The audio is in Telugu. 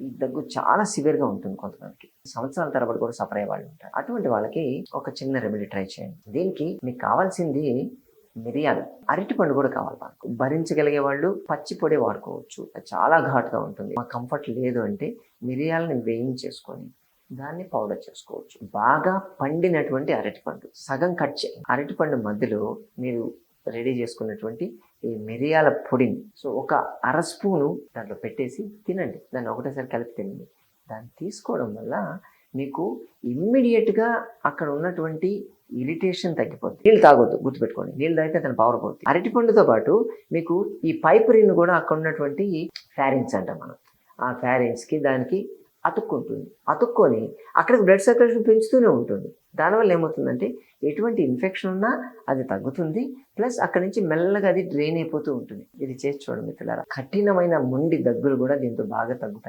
ఈ దగ్గు చాలా సివియర్గా ఉంటుంది కొంతమందికి. సంవత్సరాల తరబడి కూడా సఫర్ అయ్యే వాళ్ళు ఉంటారు. అటువంటి వాళ్ళకి ఒక చిన్న రెమెడీ ట్రై చేయండి. దీనికి మీకు కావాల్సింది మిరియాలు. అరటి పండు కూడా కావాలి మనకు. భరించగలిగే వాళ్ళు పచ్చి పొడి వాడుకోవచ్చు. అది చాలా ఘాటుగా ఉంటుంది. మా కంఫర్ట్ లేదు అంటే మిరియాలని వేయించేసుకొని దాన్ని పౌడర్ చేసుకోవచ్చు. బాగా పండినటువంటి అరటిపండు. సగం కట్ చేయండి. అరటిపండు మధ్యలో మీరు రెడీ చేసుకున్నటువంటి ఈ మిరియాల పొడిని. సో ఒక అర స్పూను దాంట్లో పెట్టేసి తినండి. దాన్ని ఒకటేసారి కలిపి తినండి. దాన్ని తీసుకోవడం వల్ల మీకు ఇమ్మీడియట్గా అక్కడ ఉన్నటువంటి ఇరిటేషన్ తగ్గిపోతుంది నీళ్ళు తాగొద్దు గుర్తుపెట్టుకోండి. నీళ్ళు తాగితే అతను పవర్ పోతుంది. అరటిపండుతో పాటు మీకు ఈ పైపరిన్ కూడా అక్కడ ఉన్నటువంటి ఫ్యారింగ్స్ అంటాం మనం. ఆ ఫ్యారింగ్స్కి దానికి అతుక్కుంటుంది. అతుక్కొని అక్కడికి బ్లడ్ సర్క్యులేషన్ పెంచుతూనే ఉంటుంది. దానివల్ల ఏమవుతుందంటే ఎటువంటి ఇన్ఫెక్షన్ ఉన్నా అది తగ్గుతుంది. ప్లస్ అక్కడి నుంచి మెల్లగా అది డ్రైన్ అయిపోతూ ఉంటుంది. ఇది చేసి చూడండి మిత్రులారా. కఠినమైన మొండి దగ్గులు కూడా దీంతో బాగా తగ్గుతాయి.